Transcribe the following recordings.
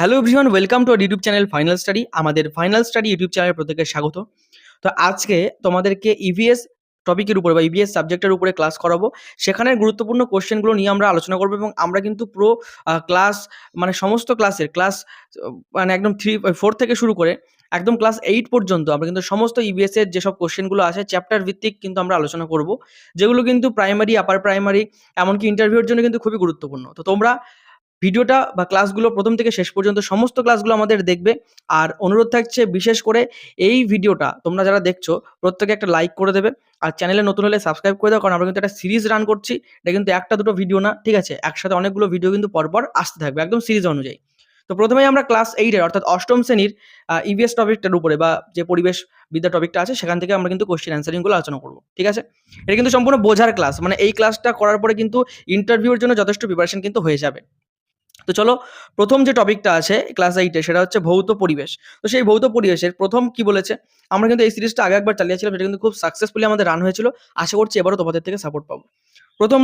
Hello everyone welcome to YouTube channel final study আমাদের final study YouTube চ্যানেলে প্রত্যেকের স্বাগত। তো আজকে তোমাদেরকে ইভিএস টপিকের উপরে বা ইভিএস সাবজেক্টের উপরে ক্লাস করাবো। সেখানের গুরুত্বপূর্ণ কোশ্চেনগুলো নিয়ে আমরা আলোচনা করব এবং আমরা কিন্তু পুরো ক্লাস মানে সমস্ত ক্লাসের ক্লাস মানে একদম থ্রি ফোর থেকে শুরু করে একদম ক্লাস এইট পর্যন্ত আমরা কিন্তু সমস্ত ইভিএস এর যেসব কোশ্চেনগুলো আছে চ্যাপ্টার ভিত্তিক কিন্তু আমরা আলোচনা করব। যেগুলো কিন্তু প্রাইমারি আপার প্রাইমারি এমনকি ইন্টারভিউর জন্য কিন্তু খুবই গুরুত্বপূর্ণ। তো তোমরা ভিডিওটা বা ক্লাসগুলো প্রথম থেকে শেষ পর্যন্ত সমস্ত ক্লাসগুলো আমাদের দেখবে। আর অনুরোধ থাকছে বিশেষ করে এই ভিডিওটা তোমরা যারা দেখছ, প্রত্যেকে একটা লাইক করে দেবে। আর চ্যানেলে নতুন হলে সাবস্ক্রাইব করে দাও, কারণ আমরা কিন্তু একটা সিরিজ রান করছি। এটা কিন্তু একটা দুটো ভিডিও না, ঠিক আছে? একসাথে অনেকগুলো ভিডিও কিন্তু পরপর আসতে থাকবে, একদম সিরিজ অনুযায়ী। তো প্রথমেই আমরা ক্লাস এইটের অর্থাৎ অষ্টম শ্রেণির ইভিএস টপিকটার উপরে বা যে পরিবেশ বিদ্যা টপিকটা আছে, সেখান থেকে আমরা কিন্তু কোশ্চেন অ্যান্সারিংগুলো আলোচনা করব, ঠিক আছে? এটা কিন্তু সম্পূর্ণ বোঝার ক্লাস মানে এই ক্লাসটা করার পরে কিন্তু ইন্টারভিউর জন্য যথেষ্ট প্রিপারেশন কিন্তু হয়ে যাবে। তো চলো, প্রথম যে টপিকটা আছে ক্লাস এইটে সেটা হচ্ছে ভৌত পরিবেশ। তো সেই ভৌত পরিবেশের প্রথম কি বলেছে? আমরা কিন্তু এই সিরিজটা আগে একবার চালিয়েছিলাম, সেটা কিন্তু খুব সাকসেসফুলি আমাদের রান হয়েছিল। আশা করছি এবারও তোমাদের থেকে সাপোর্ট পাবো। প্রথম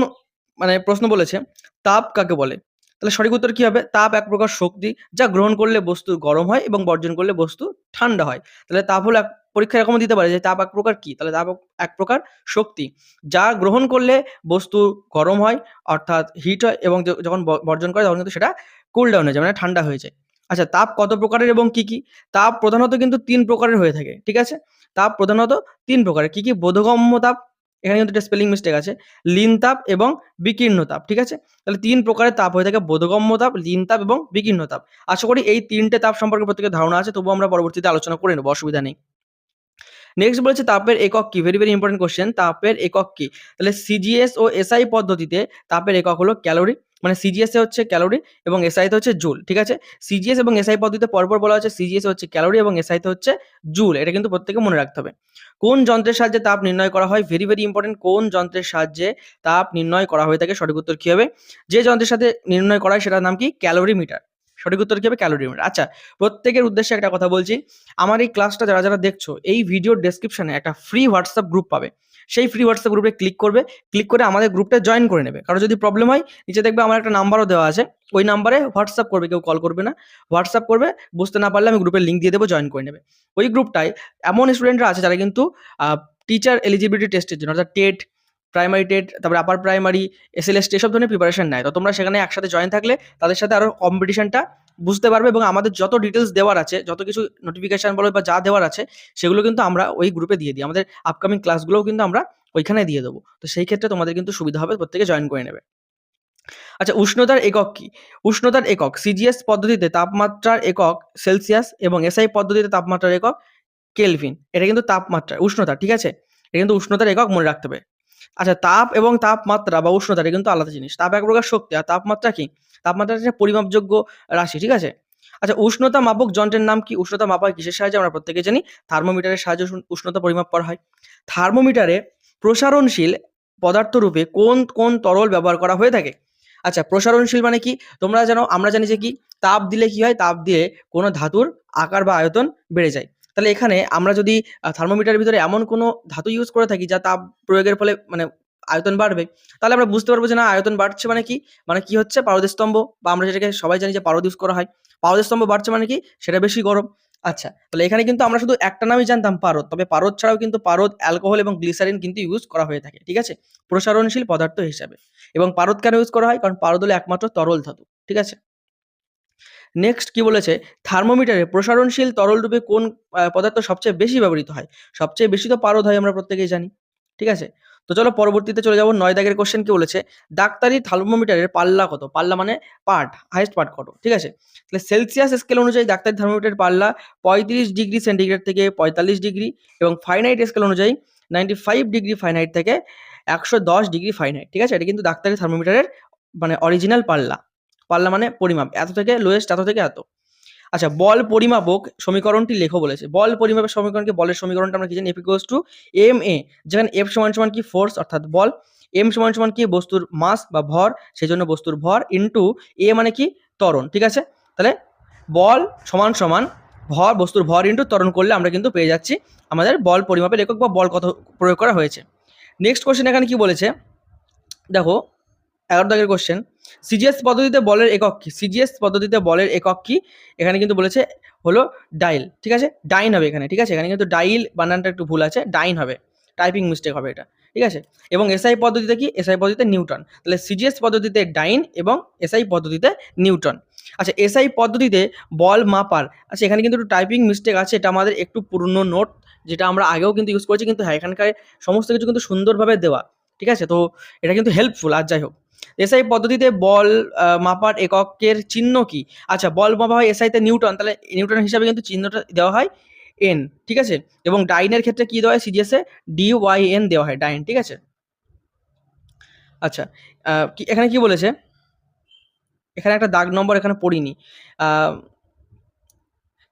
মানে প্রশ্ন বলেছে, তাপ কাকে বলে? তাহলে সঠিক উত্তর কি হবে? তাপ এক প্রকার শক্তি যা গ্রহণ করলে বস্তু গরম হয় এবং বর্জন করলে বস্তু ঠান্ডা হয়। তাহলে তাপ হলো এক, পরীক্ষা এরকম দিতে পারে যে তাপ এক প্রকার কি? তাহলে তাপ এক প্রকার শক্তি যা গ্রহণ করলে বস্তু গরম হয়, অর্থাৎ হিট হয় এবং যখন বর্জন করে তখন কিন্তু সেটা কুল ডাউন হয়ে যায় মানে ঠান্ডা হয়ে যায়। আচ্ছা তাপ কত প্রকারের এবং কি কি? তাপ প্রধানত কিন্তু তিন প্রকারের হয়ে থাকে, ঠিক আছে? তাপ প্রধানত তিন প্রকারের। কি কি? বোধগম্য তাপ এখানে কিন্তু একটা স্পেলিং মিস্টেক আছে। লিন তাপ এবং বিকীর্ণ তাপ ঠিক আছে? তাহলে তিন প্রকারের তাপ হয়ে থাকে, বোধগম্য তাপ লিন তাপ এবং বিকীর্ণ তাপ আশা করি এই তিনটে তাপ সম্পর্কে প্রত্যেকের ধারণা আছে, তবুও আমরা পরবর্তীতে আলোচনা করে নেব, অসুবিধা নেই। নেক্সট বলেছে তাপের একক কি? ভেরি ভেরি ইম্পর্টেন্ট কোশ্চেন তাপের একক কি? তাহলে সিজিএস ও এসআই পদ্ধতিতে তাপের একক হলো ক্যালোরি মানে সিজিএস এ হচ্ছে ক্যালোরি এবং এসআই তে হচ্ছে জুল ঠিক আছে? সিজিএস এবং এসআই পদ্ধতিতে পরপর বলা হচ্ছে সিজিএস হচ্ছে ক্যালোরি এবং এসআই তে হচ্ছে জুল এটা কিন্তু প্রত্যেকে মনে রাখতে হবে। কোন যন্ত্রের সাহায্যে তাপ নির্ণয় করা হয়? ভেরি ভেরি ইম্পর্টেন্ট কোন যন্ত্রের সাহায্যে তাপ নির্ণয় করা হয়ে থাকে? সঠিক উত্তর কি হবে? যে যন্ত্রের সাথে নির্ণয় করা হয় সেটার নাম কি? ক্যালোরি মিটার সঠিক উত্তর কি হবে? ক্যালোরি মিটার আচ্ছা প্রত্যেকের উদ্দেশ্যে একটা কথা বলছি। আমার এই ক্লাসটা যারা যারা দেখছ, এই ভিডিওর ডেসক্রিপশনে একটা ফ্রি হোয়াটসঅ্যাপ গ্রুপ পাবে। সেই ফ্রি হোয়াটসঅ্যাপ গ্রুপে ক্লিক করবে। ক্লিক করে আমাদের গ্রুপটা জয়েন করে নেবে। কারও যদি প্রবলেম হয়, নিচে দেখবে আমার একটা নাম্বারও দেওয়া আছে। ওই নাম্বারে হোয়াটসঅ্যাপ করবে, কেউ কল করবে না। হোয়াটসঅ্যাপ করবে, বুঝতে না পারলে আমি গ্রুপের লিঙ্ক দিয়ে দেবো জয়েন করে নেবে। ওই গ্রুপটায় এমন স্টুডেন্টরা আছে যারা কিন্তু টিচার এলিজিবিলিটি টেস্টের জন্য, অর্থাৎ টেট প্রাইমারি টেট তারপরে upper primary S L SLST এসব ধরনের প্রিপারেশন নেয়। তো তোমরা সেখানে একসাথে জয়েন থাকলে তাদের সাথে আরও কম্পিটিশনটা বুঝতে পারবে এবং আমাদের যত ডিটেলস দেওয়ার আছে, যত কিছু নোটিফিকেশন বলো বা যা দেওয়ার আছে, সেগুলো কিন্তু আমরা ওই গ্রুপে দিয়ে দিই। আমাদের আপকামিং ক্লাসগুলোও কিন্তু আমরা ওইখানে দিয়ে দেবো। তো সেই ক্ষেত্রে তোমাদের কিন্তু সুবিধা হবে, প্রত্যেকে জয়েন করে নেবে। আচ্ছা উষ্ণতার একক কি? উষ্ণতার একক সিজিএস পদ্ধতিতে তাপমাত্রার একক সেলসিয়াস এবং এসআই পদ্ধতিতে তাপমাত্রার একক কেলভিন এটা কিন্তু তাপমাত্রা, উষ্ণতা, ঠিক আছে? এটা কিন্তু উষ্ণতার একক মনে রাখতে হবে। আচ্ছা তাপ এবং তাপমাত্রা বা উষ্ণতা এটা কিন্তু আলাদা জিনিস। তাপ এক প্রকার শক্তি আর তাপমাত্রা কি? তাপমাত্রা হচ্ছে পরিমাপযোগ্য রাশি, ঠিক আছে? আচ্ছা উষ্ণতা মাপক যন্ত্রের নাম কি? উষ্ণতা মাপা কিসের সাহায্যে? আমরা প্রত্যেকে জানি থার্মোমিটারের সাহায্যে উষ্ণতা পরিমাপ করা হয়। থার্মোমিটারে প্রসারণশীল পদার্থ রূপে কোন কোন তরল ব্যবহার করা হয়ে থাকে? আচ্ছা প্রসারণশীল মানে কি? তোমরা জানো, আমরা জানি যে কি? তাপ দিলে কি হয়? তাপ দিয়ে কোনো ধাতুর আকার বা আয়তন বেড়ে যায়। তাহলে এখানে আমরা যদি থার্মোমিটারের ভিতরে এমন কোনো ধাতু ইউজ করে থাকি যা তাপ প্রয়োগের ফলে মানে আয়তন বাড়বে, তাহলে আমরা বুঝতে পারব যে না, আয়তন বাড়ছে মানে কি? মানে কি হচ্ছে? পারদস্তম্ভ বা আমরা যেটাকে সবাই জানি যে পারদ ইউজ করা হয়। পারদস্তম্ভ বাড়ছে মানে কি? সেটা বেশি গরম। আচ্ছা তাহলে এখানে কিন্তু আমরা শুধু একটা নামই জানতাম, পারদ। তবে পারদ ছাড়াও কিন্তু পারদ, অ্যালকোহল এবং গ্লিসারিন কিন্তু ইউজ করা হয়ে থাকে, ঠিক আছে? প্রসারণশীল পদার্থ হিসাবে। এবং পারদ কেন ইউজ করা হয়? কারণ পারদ হলো একমাত্র তরল ধাতু, ঠিক আছে? নেক্সট কি বলেছে? থার্মোমিটারে প্রসারণশীল তরল রূপে কোন পদার্থ সবচেয়ে বেশি ব্যবহৃত হয়? সবচেয়ে বেশি তো পারদ হয়, আমরা প্রত্যেকেই জানি। ঠিক আছে? তো চলো পরবর্তীতে চলে যাব। নয় দাগের কোশ্চেন কি বলেছে? ডাক্তারি থার্মোমিটারের পাল্লা কত? পাল্লা মানে পার্ট হাইস্ট পার্ট কত? ঠিক আছে? তাহলে সেলসিয়াস স্কেল অনুযায়ী ডাক্তারি থার্মোমিটারের পাল্লা পঁয়ত্রিশ ডিগ্রি সেন্টিগ্রেড থেকে পঁয়তাল্লিশ ডিগ্রি এবং ফাইনাইট স্কেল অনুযায়ী নাইনটি ফাইভ ডিগ্রি ফাইনাইট থেকে একশো দশ ডিগ্রি ফাইনাইট ঠিক আছে? এটা কিন্তু ডাক্তারি থার্মোমিটারের মানে অরিজিনাল পাল্লা। পাল্লা মানে পরিমাপ, এত থেকে লোয়েস্ট এত থেকে এত। আচ্ছা বল পরিমাপক সমীকরণটি লেখো বলেছে। বল পরিমাপের সমীকরণকে বলের সমীকরণটা আমরা কি জানি? F equals to M A যেখানে এফ সমান সমান কি? ফোর্স অর্থাৎ বল। এম সমান সমান কি? বস্তুর মাস বা ভর সেই জন্য বস্তুর ভর ইন্টু এ মানে কি? ত্বরণ, ঠিক আছে? তাহলে বল সমান সমান ভর, বস্তুর ভর ইন্টু ত্বরণ করলে আমরা কিন্তু পেয়ে যাচ্ছি আমাদের বল পরিমাপের একক বা বল কত প্রয়োগ করা হয়েছে। নেক্সট কোশ্চেন এখানে কি বলেছে? দেখো, এগারো দাগের কোশ্চেন সিজিএস পদ্ধতিতে বলের একক কি? সিজিএস পদ্ধতিতে বলের একক কি? এখানে কিন্তু বলেছে হলো ডাইল, ঠিক আছে? ডাইন হবে এখানে, ঠিক আছে? এখানে কিন্তু ডাইল বানানটা একটু ভুল আছে, ডাইন হবে, টাইপিং মিস্টেক হবে এটা, ঠিক আছে? এবং এসআই পদ্ধতিতে কি? এসআই পদ্ধতিতে নিউটন তাহলে সিজিএস পদ্ধতিতে ডাইন এবং এসআই পদ্ধতিতে নিউটন আচ্ছা এসআই পদ্ধতিতে বল মাপার আচ্ছা এখানে কিন্তু একটু টাইপিং মিস্টেক আছে, এটা আমাদের একটু পুরনো নোট, যেটা আমরা আগেও কিন্তু ইউজ করেছি, কিন্তু হ্যাঁ এখানকার সমস্ত কিছু কিন্তু সুন্দরভাবে দেওয়া, ঠিক আছে? তো এটা কিন্তু হেল্পফুল আর যাই হোক। এসআই পদ্ধতিতে বল মাপার এককের চিহ্ন কি? আচ্ছা বল মাপা হয় এসআইতে নিউটন, তাহলে নিউটন হিসাবে কিন্তু চিহ্নটা দেওয়া হয় এন ঠিক আছে? এবং ডাইনের ক্ষেত্রে কি দেওয়া হয়? সিজিএসে ডি ওয়াই এন দেওয়া হয়, ডাইন, ঠিক আছে? আচ্ছা এখানে কি বলেছে? এখানে একটা দাগ নম্বর এখানে পড়িনি।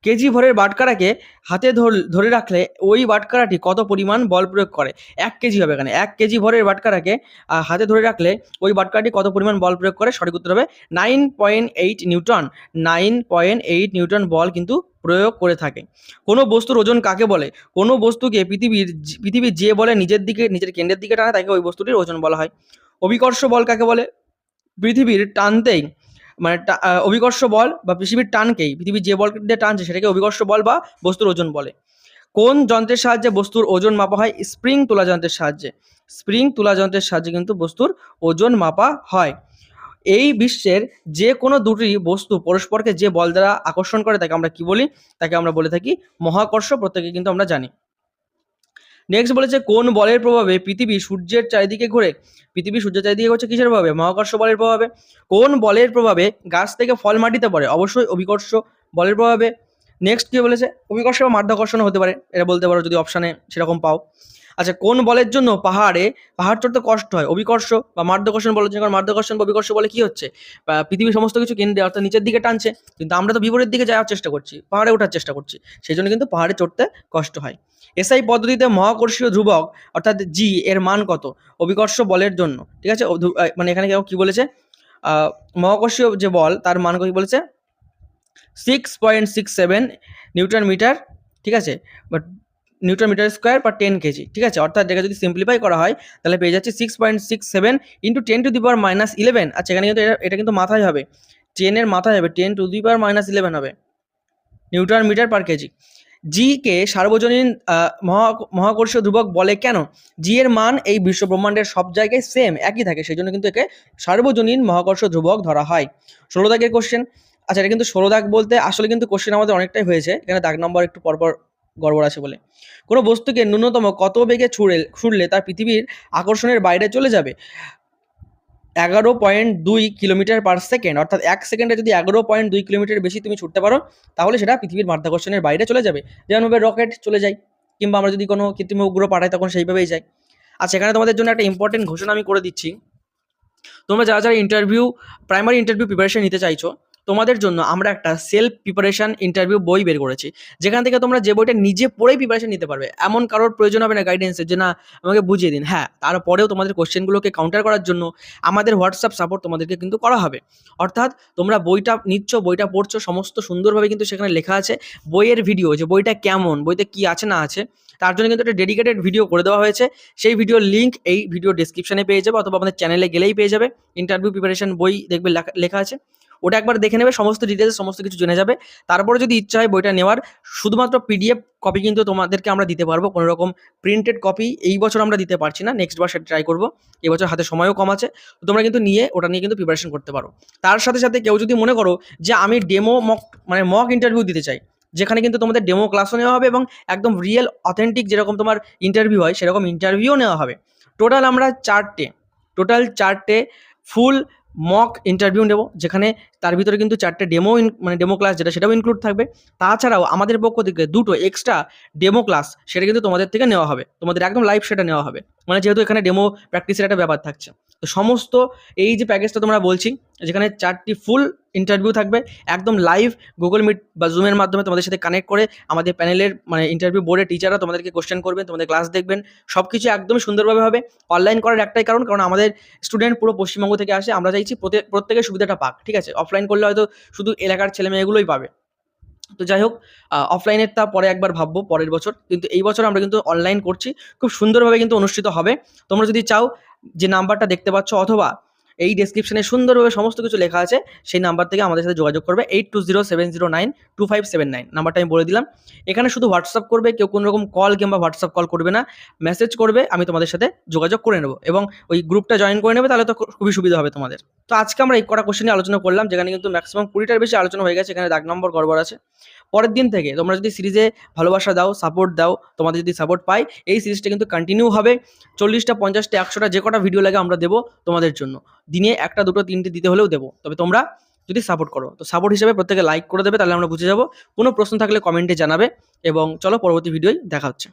কেজি ভরের বাটকারাকে হাতে ধর- রাখলে ওই বাটকারাটি কত পরিমাণ বল প্রয়োগ করে? এক কেজি হবে এখানে। এক কেজি ভরের বাটকারাকে হাতে ধরে রাখলে ওই বাটকারাটি কত পরিমাণ বল প্রয়োগ করে? সঠিক উত্তর হবে nine point eight newton. Nine point eight newton বল কিন্তু প্রয়োগ করে থাকে। কোনো বস্তুর ওজন কাকে বলে? কোনো বস্তুকে পৃথিবীর পৃথিবীর যে বলে নিজের দিকে, নিজের কেন্দ্রের দিকে টানে, তাকে ওই বস্তুটির ওজন বলা হয়। অভিকর্ষ বল কাকে বলে? পৃথিবীর টানতেই মানে অভিকর্ষ বল বা পৃথিবীর টানকেই, পৃথিবীর যে বল দিয়ে টানছে সেটাকে অভিকর্ষ বল বা বস্তুর ওজন বলে। কোন যন্ত্রের সাহায্যে বস্তুর ওজন মাপা হয়? স্প্রিং তোলা যন্ত্রের সাহায্যে। স্প্রিং তোলা যন্ত্রের সাহায্যে কিন্তু বস্তুর ওজন মাপা হয়। এই বিশ্বের যে কোনো দুটি বস্তু পরস্পরকে যে বল দ্বারা আকর্ষণ করে তাকে আমরা কি বলি? তাকে আমরা বলে থাকি মহাকর্ষ, প্রত্যেকে কিন্তু আমরা জানি। নেক্সট বলেছে, কোন বলের প্রভাবে পৃথিবী সূর্যের চারিদিকে ঘুরে? পৃথিবী সূর্যের চারিদিকে ঘুরছে কিসের প্রভাবে? মহাকর্ষ বলের প্রভাবে। কোন বলের প্রভাবে গাছ থেকে ফল মাটিতে পড়ে? অবশ্যই অভিকর্ষ বলের প্রভাবে। নেক্সট কি বলেছে? অভিকর্ষ বা মাধ্যাকর্ষণ হতে পারে। এটা বলতে পারো যদি অপশানে সেরকম পাও। আচ্ছা কোন বলের জন্য পাহাড়ে, পাহাড় চড়তে কষ্ট হয়? অভিকর্ষ বা মাধ্যাকর্ষণ বলের জন্য, কারণ মাধ্যাকর্ষণ বা অভিকর্ষ বলে কি হচ্ছে? পৃথিবীর সমস্ত কিছু কেন্দ্রে, অর্থাৎ নিচের দিকে টানছে, কিন্তু আমরা তো বিপরীত দিকে যাওয়ার চেষ্টা করছি, পাহাড়ে ওঠার চেষ্টা করছি সেই জন্য কিন্তু পাহাড়ে চড়তে কষ্ট হয়। এসআই পদ্ধতিতে মহাকর্ষীয় ধ্রুবক, অর্থাৎ জি এর মান কত? অভিকর্ষ বলের জন্য, ঠিক আছে? মানে এখানে কেউ কি বলেছে? মহাকর্ষীয় যে বল, তার মান কি বলেছে? Six point six seven newton metre, ঠিক আছে? But newton metre square per ten kg, ঠিক আছে? অর্থাৎ এটাকে যদি সিম্পলিফাই করা হয়, তাহলে পেয়ে যাচ্ছে six point six seven into ten to the power minus eleven আচ্ছা এখানে কিন্তু এটা- এটা কিন্তু মাথায় হবে। টেনের মাথায় হবে ten to the power minus eleven হবে। Newton metre per kg. G কে সার্বজনীন মহা মহাকর্ষীয় ধ্রুবক বলে কেন? জি এর মান এই বিশ্ব ব্রহ্মাণ্ডের সব জায়গায় সেম একই থাকে সেই জন্য কিন্তু একে সার্বজনীন মহাকর্ষ ধ্রুবক ধরা হয়। ষোলো দাগের কোশ্চেন আচ্ছা এটা কিন্তু ষোলো দাগ বলতে আসলে কিন্তু কোশ্চেন আমাদের অনেকটাই হয়েছে। এখানে দাগ নম্বর একটু পরপর গড়বড় আছে বলে। কোনো বস্তুকে ন্যূনতম কত বেগে ছুড়ে, ছুড়লে তার পৃথিবীর আকর্ষণের বাইরে চলে যাবে? এগারো পয়েন্ট দুই কিলোমিটার পার সেকেন্ড, অর্থাৎ এক সেকেন্ডে যদি এগারো পয়েন্ট দুই কিলোমিটার বেশি তুমি ছুটতে পারো, তাহলে সেটা পৃথিবীর মাধ্যাকর্ষণের বাইরে চলে যাবে। যেমনভাবে রকেট চলে যায়, কিংবা আমরা যদি কোনো কৃত্রিম উপগ্রহ পাঠাই তখন সেইভাবেই যায়। আচ্ছা এখানে তোমাদের জন্য একটা ইম্পর্টেন্ট ঘোষণা আমি করে দিচ্ছি। তোমরা যারা যারা ইন্টারভিউ প্রাইমারি ইন্টারভিউ প্রিপারেশন নিতে চাইছো তোমাদের জন্য আমরা একটা সেলফ প্রিপারেশান ইন্টারভিউ বই বের করেছি। যেখান থেকে তোমরা যে বইটা নিজে পড়েই প্রিপারেশান নিতে পারবে। এমন কারোর প্রয়োজন হবে না গাইডেন্সের যে, না, আমাকে বুঝিয়ে দিন। হ্যাঁ তারপরেও তোমাদের কোশ্চেনগুলোকে কাউন্টার করার জন্য আমাদের হোয়াটসঅ্যাপ সাপোর্ট তোমাদেরকে কিন্তু করা হবে। অর্থাৎ তোমরা বইটা নিচ্ছ, বইটা পড়ছো, সমস্ত সুন্দরভাবে কিন্তু সেখানে লেখা আছে। বইয়ের ভিডিও যে বইটা কেমন, বইতে কি আছে, না আছে, তার জন্য কিন্তু একটা ডেডিকেটেড ভিডিও করে দেওয়া হয়েছে। সেই ভিডিওর লিঙ্ক এই ভিডিও ডিসক্রিপশনে পেয়ে যাবে অথবা আমাদের চ্যানেলে গেলেই পেয়ে যাবে। ইন্টারভিউ প্রিপারেশন বই দেখবে লেখা আছে। ওটা একবার দেখে নেবে, সমস্ত ডিটেলস সমস্ত কিছু জেনে যাবে। তারপরে যদি ইচ্ছা হয় বইটা নেওয়ার, শুধুমাত্র পিডিএফ কপি কিন্তু তোমাদেরকে আমরা দিতে পারব। কোনো রকম প্রিন্টেড কপি এই বছর আমরা দিতে পারছি না নেক্সট বার সেটা ট্রাই করব। এই বছর হাতে সময়ও কম আছে। তোমরা কিন্তু নিয়ে, ওটা নিয়ে কিন্তু প্রিপারেশন করতে পারো। তার সাথে সাথে কেউ যদি মনে করো যে আমি ডেমো মক মানে মক ইন্টারভিউ দিতে চাই, যেখানে কিন্তু তোমাদের ডেমো ক্লাসও নেওয়া হবে এবং একদম রিয়েল অথেন্টিক যেরকম তোমার ইন্টারভিউ হয়, সেরকম ইন্টারভিউও নেওয়া হবে। টোটাল আমরা চারটে টোটাল চারটে ফুল মক ইন্টারভিউ নেব, যেখানে তার ভিতরে কিন্তু চারটে ডেমো মানে ডেমো ক্লাস যেটা, সেটাও ইনক্লুড থাকবে। তাছাড়াও আমাদের পক্ষ থেকে দুটো এক্সট্রা ডেমো ক্লাস সেটা কিন্তু তোমাদের থেকে নেওয়া হবে। তোমাদের একদম লাইভ সেটা নেওয়া হবে। মানে যেহেতু এখানে ডেমো প্র্যাকটিসের একটা ব্যাপার থাকছে। তো সমস্ত এই যে প্যাকেজটা তোমরা বলছি, যেখানে চারটি ফুল ইন্টারভিউ থাকবে, একদম লাইভ গুগল মিট বা জুমের মাধ্যমে তোমাদের সাথে কানেক্ট করে আমাদের প্যানেলের মানে ইন্টারভিউ বোর্ডের টিচাররা তোমাদেরকে কোশ্চেন করবেন, তোমাদের ক্লাস দেখবেন। সব কিছু একদমই সুন্দরভাবে হবে। অনলাইন করার একটাই কারণ কারণ আমাদের স্টুডেন্ট পুরো পশ্চিমবঙ্গ থেকে আসে, আমরা চাইছি প্রত্যেক- প্রত্যেকের সুবিধাটা পাক, ঠিক আছে? অফলাইন করলে হয়তো শুধু এলাকার ছেলে মেয়েগুলোই পাবে। তো যাই হোক অফলাইনের তা পরে একবার ভাববো পরের বছর। কিন্তু এই বছর আমরা কিন্তু অনলাইন করছি। খুব সুন্দরভাবে কিন্তু অনুষ্ঠিত হবে। তোমরা যদি চাও যে নাম্বারটা দেখতে পাচ্ছ অথবা এই ডেসক্রিপশনে সুন্দরভাবে সমস্ত কিছু লেখা আছে, সেই নাম্বার থেকে আমাদের সাথে যোগাযোগ করবে eight two zero seven zero nine two five seven nine নাম্বারটা আমি বলে দিলাম। এখানে শুধু হোয়াটসঅ্যাপ করবে, কেউ কোনো রকম কল কিংবা হোয়াটসঅ্যাপ কল করবে না মেসেজ করবে, আমি তোমাদের সাথে যোগাযোগ করে নেব এবং ওই গ্রুপটা জয়েন করে নেবে, তাহলে তো খুবই সুবিধা হবে তোমাদের। তো আজকে আমরা এই কটা কোশ্চেন আলোচনা করলাম, যেখানে কিন্তু ম্যাক্সিমাম কুড়িটার বেশি আলোচনা হয়ে গেছে, এখানে দাগ নম্বর গড়বড় আছে। পরের দিন থেকে তোমরা যদি সিরিজে ভালোবাসা দাও সাপোর্ট দাও, তোমাদের যদি সাপোর্ট পাই, এই সিরিজটা কিন্তু কন্টিনিউ হবে। চল্লিশটা, পঞ্চাশটা, একশোটা যে কটা ভিডিও লাগে আমরা দেবো তোমাদের জন্য। দিনে একটা, দুটো, তিনটে দিতে হলেও দেবো। তবে তোমরা যদি সাপোর্ট করো, তো সাপোর্ট হিসেবে প্রত্যেকে লাইক করে দেবে, তাহলে আমরা বুঝে যাব। কোনো প্রশ্ন থাকলে কমেন্টে জানাবে এবং চলো পরবর্তী ভিডিওই দেখা হচ্ছে।